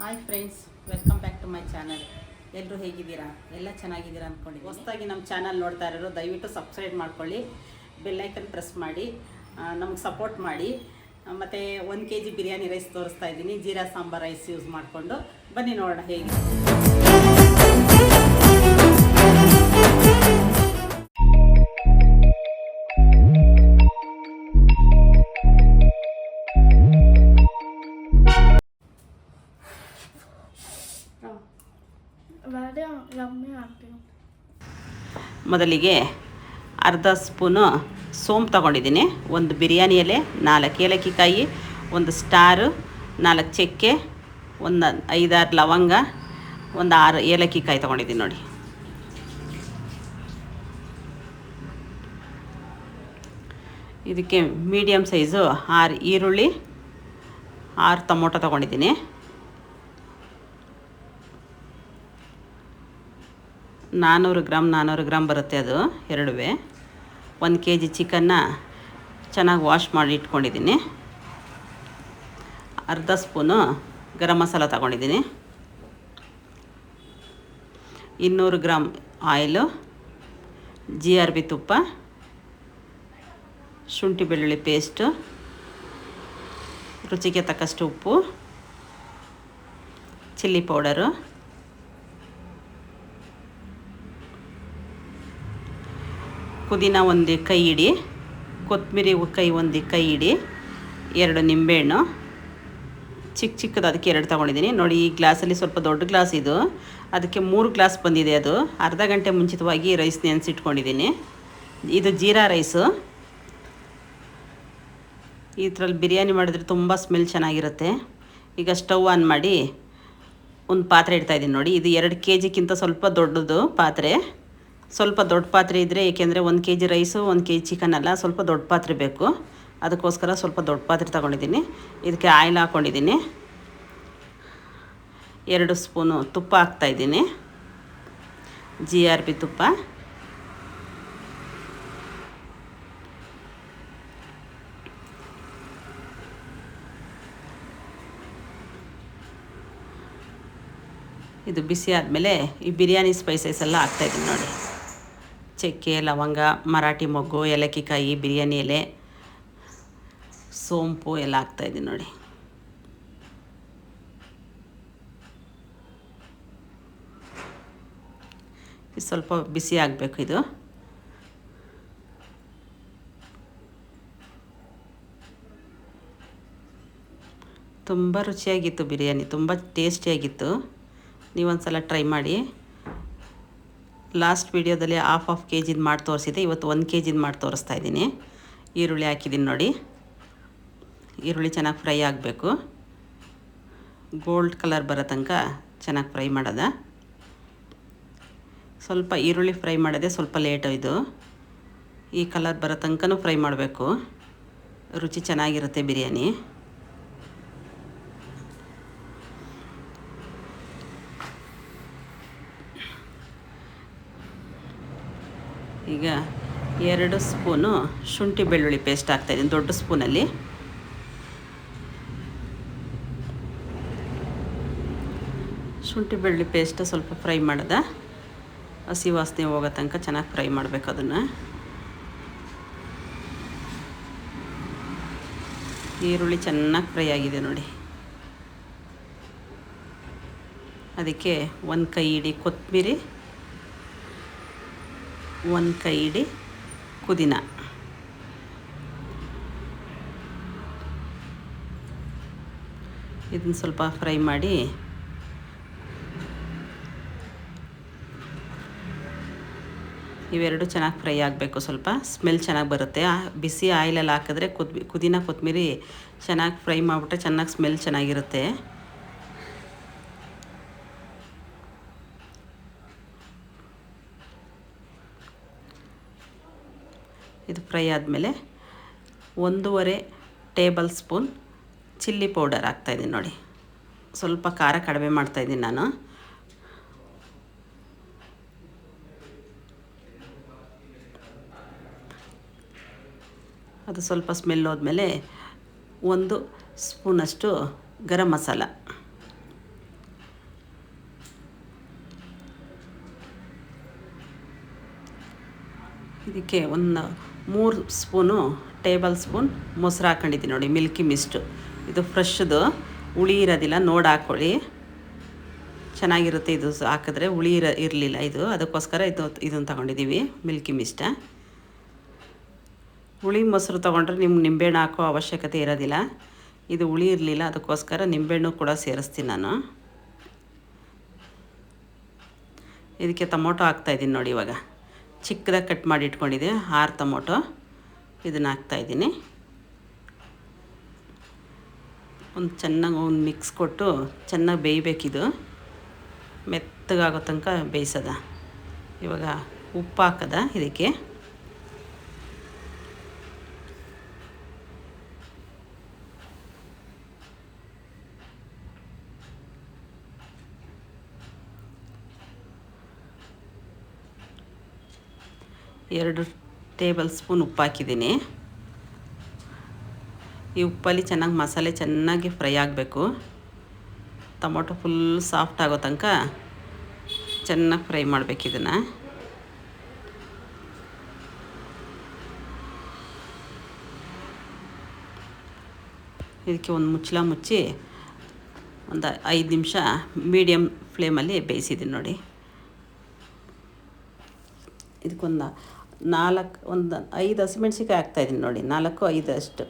Hi friends welcome back to my channel ಎಲ್ಲರೂ ಹೇಗಿದ್ದೀರಾ? ಎಲ್ಲ ಚೆನ್ನಾಗಿದ್ದೀರಾ ಅಂದ್ಕೊಂಡು ಹೊಸದಾಗಿ ನಮ್ಮ ಚಾನಲ್ ನೋಡ್ತಾ ಇರೋರು, ದಯವಿಟ್ಟು ಸಬ್ಸ್ಕ್ರೈಬ್ ಮಾಡ್ಕೊಳ್ಳಿ. ಬೆಲ್ಲೈಕನ್ ಪ್ರೆಸ್ ಮಾಡಿ ನಮ್ಗೆ ಸಪೋರ್ಟ್ ಮಾಡಿ. ಮತ್ತು ಒಂದು ಕೆ ಜಿ ಬಿರಿಯಾನಿ ರೈಸ್ ತೋರಿಸ್ತಾ ಇದ್ದೀನಿ. ಜೀರಾ ಸಾಂಬಾರ್ ರೈಸ್ ಯೂಸ್ ಮಾಡಿಕೊಂಡು. ಬನ್ನಿ ನೋಡೋಣ ಹೇಗೆ ಮೊದಲಿಗೆ ಅರ್ಧ ಸ್ಪೂನು ಸೋಂಪು ತಗೊಂಡಿದ್ದೀನಿ. ಒಂದು ಬಿರಿಯಾನಿ ಎಲೆ, ನಾಲ್ಕು ಏಲಕ್ಕಿಕಾಯಿ, ಒಂದು ಸ್ಟಾರು, ನಾಲ್ಕು ಚಕ್ಕೆ, ಒಂದು ಐದಾರು ಲವಂಗ, ಒಂದು ಆರು ಏಲಕ್ಕಿಕಾಯಿ ತೊಗೊಂಡಿದ್ದೀನಿ ನೋಡಿ. ಇದಕ್ಕೆ ಮೀಡಿಯಮ್ ಸೈಜು ಆರು ಈರುಳ್ಳಿ, ಆರು ಟೊಮೊಟೊ ತೊಗೊಂಡಿದ್ದೀನಿ. ನಾನ್ನೂರು ಗ್ರಾಮ್ ನಾನ್ನೂರು ಗ್ರಾಮ್ ಬರುತ್ತೆ ಅದು ಎರಡುವೆ. ಒಂದು ಕೆ ಜಿ ಚಿಕನ್ನ ಚೆನ್ನಾಗಿ ವಾಶ್ ಮಾಡಿ ಇಟ್ಕೊಂಡಿದ್ದೀನಿ. ಅರ್ಧ ಸ್ಪೂನು ಗರಂ ಮಸಾಲ ತಗೊಂಡಿದ್ದೀನಿ. ಇನ್ನೂರು gram oil, G R B ತುಪ್ಪ, ಶುಂಠಿ ಬೆಳ್ಳುಳ್ಳಿ ಪೇಸ್ಟು, ರುಚಿಗೆ ತಕ್ಕಷ್ಟು ಉಪ್ಪು, ಚಿಲ್ಲಿ ಪೌಡರು. ಪುದೀನ ಒಂದು ಕೈ ಇಡಿ ಕೊತ್ತಂಬರಿ ಕೈ ಒಂದು ಕೈ ಇಡಿ, ಎರಡು ನಿಂಬೆಹಣ್ಣು. ಚಿಕ್ಕ ಚಿಕ್ಕದು ಅದಕ್ಕೆ ಎರಡು ತೊಗೊಂಡಿದ್ದೀನಿ. ನೋಡಿ, ಈ ಗ್ಲಾಸಲ್ಲಿ ಸ್ವಲ್ಪ ದೊಡ್ಡ ಗ್ಲಾಸ್ ಇದು. ಅದಕ್ಕೆ ಮೂರು ಗ್ಲಾಸ್ ಬಂದಿದೆ ಅದು. ಅರ್ಧ ಗಂಟೆ ಮುಂಚಿತವಾಗಿ ರೈಸ್ ನೆನೆಸಿಟ್ಕೊಂಡಿದ್ದೀನಿ. ಇದು ಜೀರಾ ರೈಸು. ಇದರಲ್ಲಿ ಬಿರಿಯಾನಿ ಮಾಡಿದ್ರೆ ತುಂಬ ಸ್ಮೆಲ್ ಚೆನ್ನಾಗಿರುತ್ತೆ. ಈಗ ಸ್ಟವ್ ಆನ್ ಮಾಡಿ ಒಂದು ಪಾತ್ರೆ ಇಡ್ತಾಯಿದ್ದೀನಿ ನೋಡಿ. ಇದು ಎರಡು ಕೆ ಜಿಗಿಂತ ಸ್ವಲ್ಪ ದೊಡ್ಡದು ಪಾತ್ರೆ. ಸ್ವಲ್ಪ ದೊಡ್ಡ ಪಾತ್ರೆ ಇದ್ದರೆ ಏಕೆಂದರೆ ಒಂದು ಕೆ ಜಿ ರೈಸು ಒಂದು ಕೆ ಜಿ ಚಿಕನ್ ಅಲ್ಲ, ಸ್ವಲ್ಪ ದೊಡ್ಡ ಪಾತ್ರೆ ಬೇಕು. ಅದಕ್ಕೋಸ್ಕರ ಸ್ವಲ್ಪ ದೊಡ್ಡ ಪಾತ್ರೆ ತಗೊಂಡಿದ್ದೀನಿ. ಇದಕ್ಕೆ ಆಯಿಲ್ ಹಾಕ್ಕೊಂಡಿದ್ದೀನಿ ಎರಡು ಸ್ಪೂನು ತುಪ್ಪ ಹಾಕ್ತಾಯಿದ್ದೀನಿ ಜಿ ಆರ್ ಪಿ ತುಪ್ಪ. ಇದು ಬಿಸಿ ಆದಮೇಲೆ ಈ ಬಿರಿಯಾನಿ ಸ್ಪೈಸಸ್ ಎಲ್ಲ ಹಾಕ್ತಾಯಿದ್ದೀನಿ ನೋಡಿ. ಚಕ್ಕೆ, ಲವಂಗ, ಮರಾಠಿ ಮೊಗ್ಗು, ಏಲಕ್ಕಿಕಾಯಿ, ಬಿರಿಯಾನಿ ಎಲೆ, ಸೋಂಪು ಎಲ್ಲ ಹಾಕ್ತಾಯಿದ್ದೀನಿ ನೋಡಿ. ಸ್ವಲ್ಪ ಬಿಸಿ ಆಗಬೇಕು ಇದು. ತುಂಬ ರುಚಿಯಾಗಿತ್ತು ಬಿರಿಯಾನಿ, ತುಂಬ ಟೇಸ್ಟಿಯಾಗಿತ್ತು. ನೀವೊಂದು ಸಲ ಟ್ರೈ ಮಾಡಿ. ಲಾಸ್ಟ್ ವೀಡಿಯೋದಲ್ಲಿ ಹಾಫ್ ಆಫ್ ಕೆ ಜಿದು ಮಾಡಿ ತೋರಿಸಿದೆ ಇವತ್ತು ಒಂದು ಕೆ ಜಿದು ಮಾಡಿ ತೋರಿಸ್ತಾ ಇದ್ದೀನಿ. ಈರುಳ್ಳಿ ಹಾಕಿದ್ದೀನಿ ನೋಡಿ. ಈರುಳ್ಳಿ ಚೆನ್ನಾಗಿ ಫ್ರೈ ಆಗಬೇಕು. ಗೋಲ್ಡ್ ಕಲರ್ ಬರೋ ತನಕ ಚೆನ್ನಾಗಿ ಫ್ರೈ ಮಾಡೋದ. ಸ್ವಲ್ಪ ಈರುಳ್ಳಿ ಫ್ರೈ ಮಾಡೋದೇ ಸ್ವಲ್ಪ ಲೇಟು ಇದು. ಈ ಕಲರ್ ಬರೋ ತನಕನೂ ಫ್ರೈ ಮಾಡಬೇಕು. ರುಚಿ ಚೆನ್ನಾಗಿರುತ್ತೆ ಬಿರಿಯಾನಿ. ಈಗ ಎರಡು ಸ್ಪೂನು ಶುಂಠಿ ಬೆಳ್ಳುಳ್ಳಿ ಪೇಸ್ಟ್ ಹಾಕ್ತಾಯಿದ್ದೀನಿ ದೊಡ್ಡ ಸ್ಪೂನಲ್ಲಿ. ಶುಂಠಿ ಬೆಳ್ಳುಳ್ಳಿ ಪೇಸ್ಟ್ ಸ್ವಲ್ಪ ಫ್ರೈ ಮಾಡಿದೆ. ಹಸಿ ವಾಸನೆ ಹೋಗೋ ತನಕ ಚೆನ್ನಾಗಿ ಫ್ರೈ ಮಾಡಬೇಕು ಅದನ್ನು. ಈರುಳ್ಳಿ ಚೆನ್ನಾಗಿ ಫ್ರೈ ಆಗಿದೆ ನೋಡಿ. ಅದಕ್ಕೆ ಒಂದು ಕೈ ಇಡಿ ಕೊತ್ತಂಬರಿ ಒಂದು ಕೈ ಇಡಿ ಕುದಿನ. ಇದನ್ನ ಸ್ವಲ್ಪ ಫ್ರೈ ಮಾಡಿ ಇವೆರಡು ಚೆನ್ನಾಗಿ ಫ್ರೈ ಆಗಬೇಕು ಸ್ವಲ್ಪ. ಸ್ಮೆಲ್ ಚೆನ್ನಾಗಿ ಬರುತ್ತೆ. ಬಿಸಿ ಆಯಿಲಲ್ಲಿ ಹಾಕಿದ್ರೆ ಕುದ್, ಕುದಿನ ಕೊತ್ತಂಬರಿ ಚೆನ್ನಾಗಿ ಫ್ರೈ ಮಾಡಿಬಿಟ್ರೆ ಚೆನ್ನಾಗಿ ಸ್ಮೆಲ್ ಚೆನ್ನಾಗಿರುತ್ತೆ. ಇದು ಫ್ರೈ ಆದಮೇಲೆ ಒಂದೂವರೆ ಟೇಬಲ್ ಸ್ಪೂನ್ ಚಿಲ್ಲಿ ಪೌಡರ್ ಹಾಕ್ತಾಯಿದ್ದೀನಿ ನೋಡಿ. ಸ್ವಲ್ಪ ಖಾರ ಕಡಿಮೆ ಮಾಡ್ತಾಯಿದ್ದೀನಿ ನಾನು. ಅದು ಸ್ವಲ್ಪ ಸ್ಮೆಲ್ ಹೋದ್ಮೇಲೆ ಒಂದು ಸ್ಪೂನಷ್ಟು ಗರಂ ಮಸಾಲ. ಇದಕ್ಕೆ ಒಂದು ಮೂರು ಸ್ಪೂನು ಟೇಬಲ್ ಸ್ಪೂನ್ ಮೊಸರು ಹಾಕೊಂಡಿದ್ದೀನಿ ನೋಡಿ, ಮಿಲ್ಕಿ ಮಿಸ್ಟು. ಇದು ಫ್ರೆಶ್ದು, ಹುಳಿ ಇರೋದಿಲ್ಲ, ನೋಡಿ ಹಾಕ್ಕೊಳ್ಳಿ. ಚೆನ್ನಾಗಿರುತ್ತೆ ಇದು ಹಾಕಿದ್ರೆ ಹುಳಿ ಇರ ಇರಲಿಲ್ಲ ಇದು. ಅದಕ್ಕೋಸ್ಕರ ಇದು ಇದನ್ನು ತಗೊಂಡಿದ್ದೀವಿ, ಮಿಲ್ಕಿ ಮಿಸ್ಟ. ಹುಳಿ ಮೊಸರು ತೊಗೊಂಡ್ರೆ ನಿಮ್ಗೆ ನಿಂಬೆಹಣ್ಣು ಹಾಕೋ ಅವಶ್ಯಕತೆ ಇರೋದಿಲ್ಲ. ಇದು ಹುಳಿ ಇರಲಿಲ್ಲ, ಅದಕ್ಕೋಸ್ಕರ ನಿಂಬೆಹಣ್ಣು ಕೂಡ ಸೇರಿಸ್ತೀನಿ ನಾನು. ಇದಕ್ಕೆ ಟೊಮೊಟೊ ಹಾಕ್ತಾಯಿದ್ದೀನಿ ನೋಡಿ ಇವಾಗ. ಚಿಕ್ಕದಾಗಿ ಕಟ್ ಮಾಡಿ ಇಟ್ಕೊಂಡಿದ್ದೆ ಆರು ಟೊಮೊಟೊ. ಇದನ್ನು ಹಾಕ್ತಾಯಿದ್ದೀನಿ ಒಂದು ಚೆನ್ನಾಗಿ ಒಂದು ಮಿಕ್ಸ್ ಕೊಟ್ಟು ಚೆನ್ನಾಗಿ ಬೇಯಬೇಕಿದು. ಮೆತ್ತಗಾಗೋ ತನಕ ಬೇಯಿಸೋದ. ಇವಾಗ ಉಪ್ಪು ಹಾಕದ ಇದಕ್ಕೆ. ಎರಡು ಟೇಬಲ್ ಸ್ಪೂನ್ ಉಪ್ಪು ಹಾಕಿದ್ದೀನಿ ಈ ಉಪ್ಪಲ್ಲಿ ಚೆನ್ನಾಗಿ ಮಸಾಲೆ ಚೆನ್ನಾಗಿ ಫ್ರೈ ಆಗಬೇಕು. ಟೊಮೊಟೊ ಫುಲ್ ಸಾಫ್ಟ್ ಆಗೋ ತನಕ ಚೆನ್ನಾಗಿ ಫ್ರೈ ಮಾಡಬೇಕು ಇದನ್ನು. ಇದಕ್ಕೆ ಒಂದು ಮುಚ್ಚಳ ಮುಚ್ಚಿ ಒಂದು ಐದು ನಿಮಿಷ ಮೀಡಿಯಮ್ ಫ್ಲೇಮಲ್ಲಿ ಬೇಯಿಸಿದ್ದೀನಿ ನೋಡಿ. ಇದಕ್ಕೊಂದು ನಾಲ್ಕು, ಒಂದು ಐದು ಹಸಿಮೆಣ್ಸಿಕಾಯಿ ಹಾಕ್ತಾಯಿದ್ದೀನಿ ನೋಡಿ. ನಾಲ್ಕು, ಐದು ಅಷ್ಟು.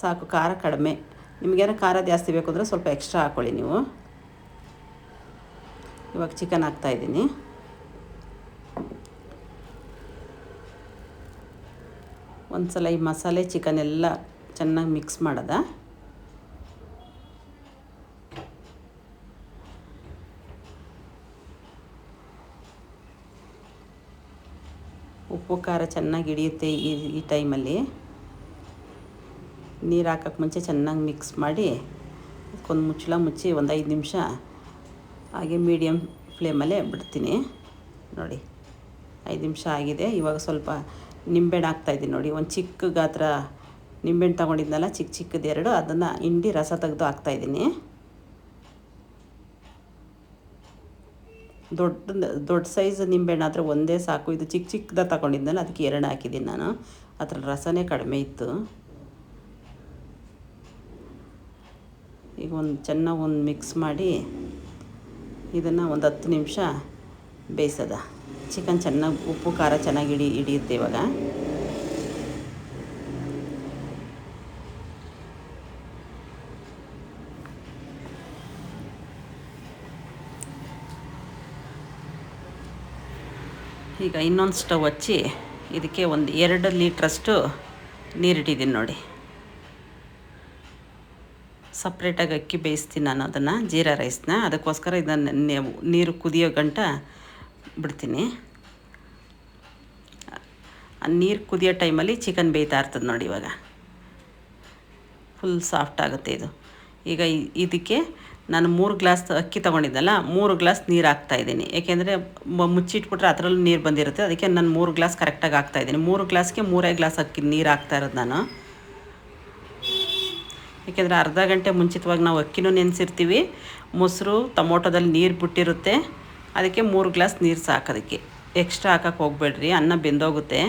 ಸಾಕು, ಖಾರ ಕಡಿಮೆ. ನಿಮಗೇನೋ ಖಾರ ಜಾಸ್ತಿ ಬೇಕು ಅಂದರೆ ಸ್ವಲ್ಪ ಎಕ್ಸ್ಟ್ರಾ ಹಾಕ್ಕೊಳ್ಳಿ ನೀವು. ಇವಾಗ ಚಿಕನ್ ಹಾಕ್ತಾಯಿದ್ದೀನಿ ಒಂದು ಸಲ ಈ ಮಸಾಲೆ ಚಿಕನ್ ಎಲ್ಲ ಚೆನ್ನಾಗಿ ಮಿಕ್ಸ್ ಮಾಡೋದ. ಉಪ್ಪು ಖಾರ ಚೆನ್ನಾಗಿ ಹಿಡಿಯುತ್ತೆ ಈ ಈ ಟೈಮಲ್ಲಿ. ನೀರು ಹಾಕೋಕ್ಕೆ ಮುಂಚೆ ಚೆನ್ನಾಗಿ ಮಿಕ್ಸ್ ಮಾಡಿ ಅದಕ್ಕೊಂದು ಮುಚ್ಚಳ ಮುಚ್ಚಿ ಒಂದು ಐದು ನಿಮಿಷ ಹಾಗೆ ಮೀಡಿಯಮ್ ಫ್ಲೇಮಲ್ಲೇ ಬಿಡ್ತೀನಿ. ನೋಡಿ, ಐದು ನಿಮಿಷ ಆಗಿದೆ. ಇವಾಗ ಸ್ವಲ್ಪ ನಿಂಬೆಹಣ್ಣು ಹಾಕ್ತಾಯಿದ್ದೀನಿ ನೋಡಿ. ಒಂದು ಚಿಕ್ಕ ಗಾತ್ರ ನಿಂಬೆಹಣ್ಣು ತೊಗೊಂಡಿದ್ನಲ್ಲ ಚಿಕ್ಕ ಚಿಕ್ಕದೆರಡು ಅದನ್ನು ಹಿಂಡಿ ರಸ ತೆಗೆದು ಹಾಕ್ತಾಯಿದ್ದೀನಿ ದೊಡ್ಡ ದೊಡ್ಡ ಸೈಜ್ ನಿಂಬೆಹಣ್ಣು ಆದರೆ ಒಂದೇ ಸಾಕು. ಇದು ಚಿಕ್ಕ ಚಿಕ್ಕದ ತಗೊಂಡಿದ್ನಲ್ಲ ಅದಕ್ಕೆ ಎರಡು ಹಾಕಿದ್ದೀನಿ ನಾನು. ಅದರ ರಸನೇ ಕಡಿಮೆ ಇತ್ತು. ಈಗ ಒಂದು ಚೆನ್ನಾಗಿ ಒಂದು ಮಿಕ್ಸ್ ಮಾಡಿ ಇದನ್ನು ಒಂದು ಹತ್ತು ನಿಮಿಷ ಬೇಯಿಸೋದ. ಚಿಕನ್ ಚೆನ್ನಾಗಿ, ಉಪ್ಪು, ಖಾರ ಚೆನ್ನಾಗಿ ಹಿಡಿ ಹಿಡಿಯುತ್ತೆ ಇವಾಗ. ಈಗ ಇನ್ನೊಂದು ಸ್ಟವ್ ಹಚ್ಚಿ ಇದಕ್ಕೆ ಒಂದು ಎರಡು ಲೀಟ್ರಷ್ಟು ನೀರಿಟ್ಟಿದ್ದೀನಿ ನೋಡಿ. ಸಪ್ರೇಟಾಗಿ ಅಕ್ಕಿ ಬೇಯಿಸ್ತೀನಿ ನಾನು ಅದನ್ನು, ಜೀರಾ ರೈಸ್ನ. ಅದಕ್ಕೋಸ್ಕರ ಇದನ್ನು ನೀರು ಕುದಿಯೋ ಗಂಟ ಬಿಡ್ತೀನಿ. ನೀರು ಕುದಿಯೋ ಟೈಮಲ್ಲಿ ಚಿಕನ್ ಬೇಯ್ತಾ ಇರ್ತದೆ ನೋಡಿ ಇವಾಗ. ಫುಲ್ ಸಾಫ್ಟ್ ಆಗುತ್ತೆ ಇದು. ಈಗ ಇದಕ್ಕೆ ನಾನು ಮೂರು ಗ್ಲಾಸ್ ಅಕ್ಕಿ ತೊಗೊಂಡಿದ್ದಲ್ಲ, ಮೂರು ಗ್ಲಾಸ್ ನೀರು ಹಾಕ್ತಾ ಇದ್ದೀನಿ. ಏಕೆಂದರೆ ಮುಚ್ಚಿಟ್ಬಿಟ್ರೆ ಅದರಲ್ಲೂ ನೀರು ಬಂದಿರುತ್ತೆ. ಅದಕ್ಕೆ ನಾನು ಮೂರು ಗ್ಲಾಸ್ ಕರೆಕ್ಟಾಗಿ ಹಾಕ್ತಾಯಿದ್ದೀನಿ ಮೂರು ಗ್ಲಾಸ್ಗೆ ಮೂರೇ ಗ್ಲಾಸ್ ಅಕ್ಕಿ ನೀರು ಹಾಕ್ತಾ ಇರೋದು ನಾನು. ಏಕೆಂದರೆ ಅರ್ಧ ಗಂಟೆ ಮುಂಚಿತವಾಗಿ ನಾವು ಅಕ್ಕಿನೂ ನೆನೆಸಿರ್ತೀವಿ. ಮೊಸರು, ಟೊಮೊಟೊದಲ್ಲಿ ನೀರು ಬಿಟ್ಟಿರುತ್ತೆ. ಅದಕ್ಕೆ ಮೂರು ಗ್ಲಾಸ್ ನೀರು ಸಾಕೋದಕ್ಕೆ ಎಕ್ಸ್ಟ್ರಾ ಹಾಕೋಕೆ ಹೋಗ್ಬೇಡ್ರಿ. ಅನ್ನ ಬೆಂದೋಗುತ್ತೆ.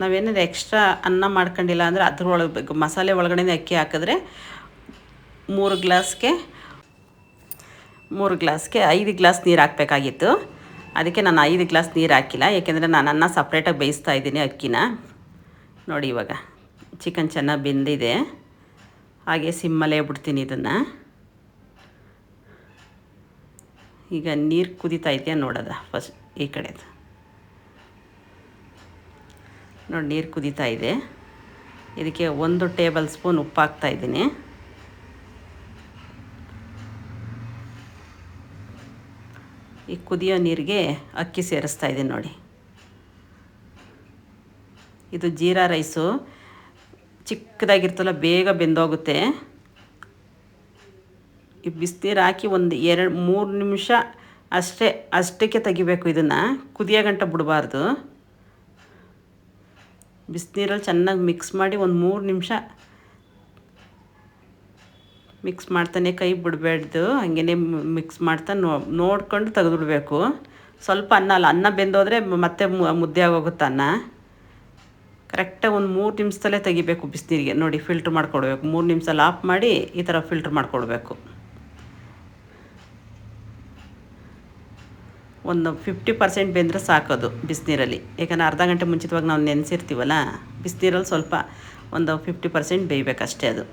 ನಾವೇನಾದ್ರು ಎಕ್ಸ್ಟ್ರಾ ಅನ್ನ ಮಾಡ್ಕೊಂಡಿಲ್ಲ ಅಂದರೆ ಅದ್ರೊಳಗೆ ಮಸಾಲೆ ಒಳಗಡೆ ಅಕ್ಕಿ ಹಾಕಿದ್ರೆ ಮೂರು ಗ್ಲಾಸ್ಗೆ ಮೂರು ಗ್ಲಾಸ್ಗೆ ಐದು ಗ್ಲಾಸ್ ನೀರು ಹಾಕಬೇಕಾಗಿತ್ತು. ಅದಕ್ಕೆ ನಾನು ಐದು ಗ್ಲಾಸ್ ನೀರು ಹಾಕಿಲ್ಲ. ಏಕೆಂದರೆ ನಾನು ಅನ್ನ ಸಪ್ರೇಟಾಗಿ ಬೇಯಿಸ್ತಾ ಇದ್ದೀನಿ ಅಕ್ಕಿನ. ನೋಡಿ ಇವಾಗ ಚಿಕನ್ ಚೆನ್ನಾಗಿ ಬೆಂದಿದೆ. ಹಾಗೆ ಸಿಮ್ಮಲ್ಲೇ ಬಿಡ್ತೀನಿ ಇದನ್ನು. ಈಗ ನೀರು ಕುದೀತಾ ಇದೆಯಾ ನೋಡೋದ ಫಸ್ಟ್ ಈ ಕಡೆದು. ನೋಡಿ, ನೀರು ಕುದೀತಾ ಇದೆ. ಇದಕ್ಕೆ ಒಂದು ಟೇಬಲ್ ಸ್ಪೂನ್ ಉಪ್ಪು ಹಾಕ್ತಾ ಇದ್ದೀನಿ. ಈ ಕುದಿಯೋ ನೀರಿಗೆ ಅಕ್ಕಿ ಸೇರಿಸ್ತಾ ಇದ್ದೀನಿ ನೋಡಿ. ಇದು ಜೀರಾ ರೈಸು. ಚಿಕ್ಕದಾಗಿರ್ತಲ್ಲ, ಬೇಗ ಬೆಂದೋಗುತ್ತೆ. ಈ ಬಿಸಿನೀರು ಹಾಕಿ ಒಂದು ಎರಡು, ಮೂರು ನಿಮಿಷ ಅಷ್ಟೇ, ಅಷ್ಟಕ್ಕೆ ತೆಗಿಬೇಕು ಇದನ್ನು. ಕುದಿಯೋ ಗಂಟ ಬಿಡಬಾರ್ದು. ಬಿಸಿನೀರಲ್ಲಿ ಚೆನ್ನಾಗಿ ಮಿಕ್ಸ್ ಮಾಡಿ ಒಂದು ಮೂರು ನಿಮಿಷ ಮಿಕ್ಸ್ ಮಾಡ್ತಾನೆ ಕೈ ಬಿಡಬೇಡ್ದು. ಹಂಗೇ ಮಿಕ್ಸ್ ಮಾಡ್ತಾ ನೋ, ನೋಡ್ಕೊಂಡು ತೆಗೆದುಬಿಡ್ಬೇಕು. ಸ್ವಲ್ಪ ಅನ್ನ ಅಲ್ಲ, ಅನ್ನ ಬೆಂದೋದ್ರೆ ಮತ್ತೆ ಮುದ್ದೆ ಆಗೋಗುತ್ತೆ ಅನ್ನ. ಕರೆಕ್ಟಾಗಿ ಒಂದು ಮೂರು ನಿಮಿಷದಲ್ಲೇ ತೆಗಿಬೇಕು ಬಿಸಿನೀರಿಗೆ. ನೋಡಿ ಫಿಲ್ಟ್ರ್ ಮಾಡಿಕೊಡ್ಬೇಕು. ಮೂರು ನಿಮಿಷದಲ್ಲಿ ಆಫ್ ಮಾಡಿ ಈ ಥರ ಫಿಲ್ಟ್ರ್ ಮಾಡ್ಕೊಡ್ಬೇಕು. ಒಂದು ಫಿಫ್ಟಿ ಪರ್ಸೆಂಟ್ ಬೆಂದರೆ ಸಾಕೋದು ಬಿಸಿನೀರಲ್ಲಿ. ಯಾಕಂದರೆ ಅರ್ಧ ಗಂಟೆ ಮುಂಚಿತವಾಗಿ ನಾವು ನೆನೆಸಿರ್ತೀವಲ್ಲ, ಬಿಸಿನೀರಲ್ಲಿ ಸ್ವಲ್ಪ ಒಂದು ಫಿಫ್ಟಿ ಪರ್ಸೆಂಟ್ ಬೇಯಬೇಕಷ್ಟೇ ಅದು.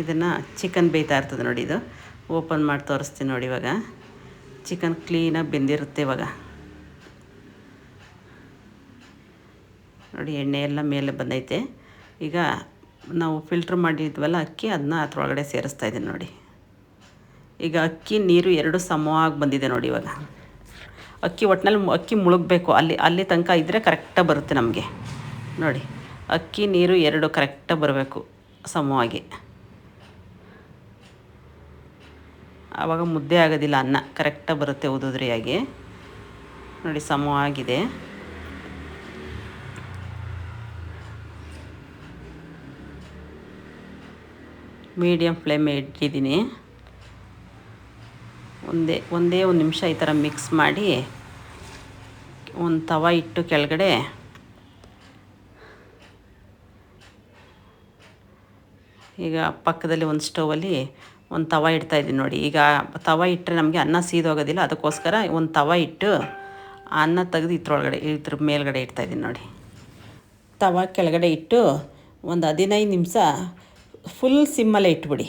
ಇದನ್ನು ಚಿಕನ್ ಬೇಯ್ತಾ ಇರ್ತದೆ ನೋಡಿ ಇದು. ಓಪನ್ ಮಾಡಿ ತೋರಿಸ್ತೀನಿ ನೋಡಿ ಇವಾಗ. ಚಿಕನ್ ಕ್ಲೀನಾಗಿ ಬೆಂದಿರುತ್ತೆ ಇವಾಗ. ನೋಡಿ ಎಣ್ಣೆ ಎಲ್ಲ ಮೇಲೆ ಬಂದೈತೆ. ಈಗ ನಾವು ಫಿಲ್ಟ್ರ್ ಮಾಡಿದ್ವಲ್ಲ ಅಕ್ಕಿ ಅದನ್ನ ಅದ್ರೊಳಗಡೆ ಸೇರಿಸ್ತಾ ಇದ್ದೀನಿ ನೋಡಿ. ಈಗ ಅಕ್ಕಿ ನೀರು ಎರಡು ಸಮವಾಗಿ ಬಂದಿದೆ ನೋಡಿ ಇವಾಗ. ಅಕ್ಕಿ ಒಟ್ಟಿನಲ್ಲಿ ಅಕ್ಕಿ ಮುಳುಗಬೇಕು. ಅಲ್ಲಿ ಅಲ್ಲಿ ತನಕ ಇದ್ದರೆ ಕರೆಕ್ಟಾಗಿ ಬರುತ್ತೆ ನಮಗೆ. ನೋಡಿ, ಅಕ್ಕಿ ನೀರು ಎರಡು ಕರೆಕ್ಟಾಗಿ ಬರಬೇಕು ಸಮವಾಗಿ. ಆವಾಗ ಮುದ್ದೆ ಆಗೋದಿಲ್ಲ, ಅನ್ನ ಕರೆಕ್ಟಾಗಿ ಬರುತ್ತೆ ಉದುದ್ರಿಯಾಗಿ ನೋಡಿ, ಸಮವಾಗಿದೆ. ಮೀಡಿಯಮ್ ಫ್ಲೇಮ್ ಇಟ್ಟಿದ್ದೀನಿ. ಒಂದೇ ಒಂದೇ ಒಂದು ನಿಮಿಷ ಈ ಥರ ಮಿಕ್ಸ್ ಮಾಡಿ ಒಂದು ತವ ಇಟ್ಟು ಕೆಳಗಡೆ ಈಗ ಪಕ್ಕದಲ್ಲಿ ಒಂದು ಸ್ಟೌವಲ್ಲಿ ಒಂದು ತವ ಇಡ್ತಾ ಇದ್ದೀನಿ ನೋಡಿ. ಈಗ ತವ ಇಟ್ಟರೆ ನಮಗೆ ಅನ್ನ ಸೀದೋಗೋದಿಲ್ಲ, ಅದಕ್ಕೋಸ್ಕರ ಒಂದು ತವ ಇಟ್ಟು ಅನ್ನ ತೆಗೆದು ಇದ್ರೊಳಗಡೆ, ಇದ್ರ ಮೇಲ್ಗಡೆ ಇಡ್ತಾ ಇದ್ದೀನಿ ನೋಡಿ. ತವ ಕೆಳಗಡೆ ಇಟ್ಟು ಒಂದು ಹದಿನೈದು ನಿಮಿಷ ಫುಲ್ ಸಿಮ್ಮಲ್ಲೇ ಇಟ್ಬಿಡಿ.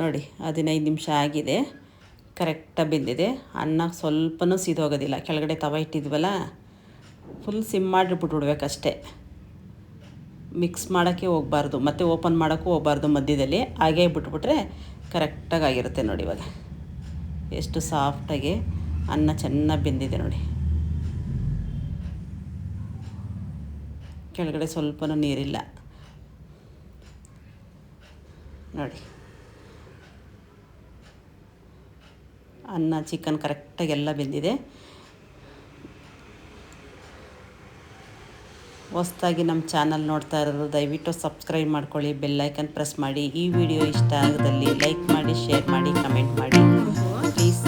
ನೋಡಿ, ಹದಿನೈದು ನಿಮಿಷ ಆಗಿದೆ. ಕರೆಕ್ಟಾಗಿ ಬೆಂದಿದೆ. ಅನ್ನ ಸ್ವಲ್ಪನೂ ಸೀದೋಗೋದಿಲ್ಲ. ಕೆಳಗಡೆ ತವ ಇಟ್ಟಿದ್ವಲ್ಲ ಫುಲ್ ಸಿಮ್ ಮಾಡಿಬಿಟ್ಬಿಡ್ಬೇಕಷ್ಟೇ ಮಿಕ್ಸ್ ಮಾಡೋಕ್ಕೆ ಹೋಗ್ಬಾರ್ದು. ಮತ್ತು ಓಪನ್ ಮಾಡೋಕ್ಕೂ ಹೋಗ್ಬಾರ್ದು ಮಧ್ಯದಲ್ಲಿ. ಹಾಗೇ ಬಿಟ್ಬಿಟ್ರೆ ಕರೆಕ್ಟಾಗಿ ಆಗಿರುತ್ತೆ ನೋಡಿ ಇವಾಗ. ಎಷ್ಟು ಸಾಫ್ಟಾಗಿ ಅನ್ನ ಚೆನ್ನಾಗಿ ಬೆಂದಿದೆ ನೋಡಿ. ಕೆಳಗಡೆ ಸ್ವಲ್ಪನೂ ನೀರಿಲ್ಲ. ನೋಡಿ. ಅನ್ನ ಚಿಕನ್ ಕರೆಕ್ಟಾಗಿ ಎಲ್ಲ ಬೆಂದಿದೆ. ಹೊಸ್ದಾಗಿ ನಮ್ಮ ಚಾನಲ್ ನೋಡ್ತಾ ಇರೋದು ದಯವಿಟ್ಟು ಸಬ್ಸ್ಕ್ರೈಬ್ ಮಾಡ್ಕೊಳ್ಳಿ ಬೆಲ್ಲೈಕನ್ ಪ್ರೆಸ್ ಮಾಡಿ. ಈ ವಿಡಿಯೋ ಇಷ್ಟ ಆಗದಲ್ಲಿ ಲೈಕ್ ಮಾಡಿ ಶೇರ್ ಮಾಡಿ ಕಮೆಂಟ್ ಮಾಡಿ. ಪ್ಲೀಸ್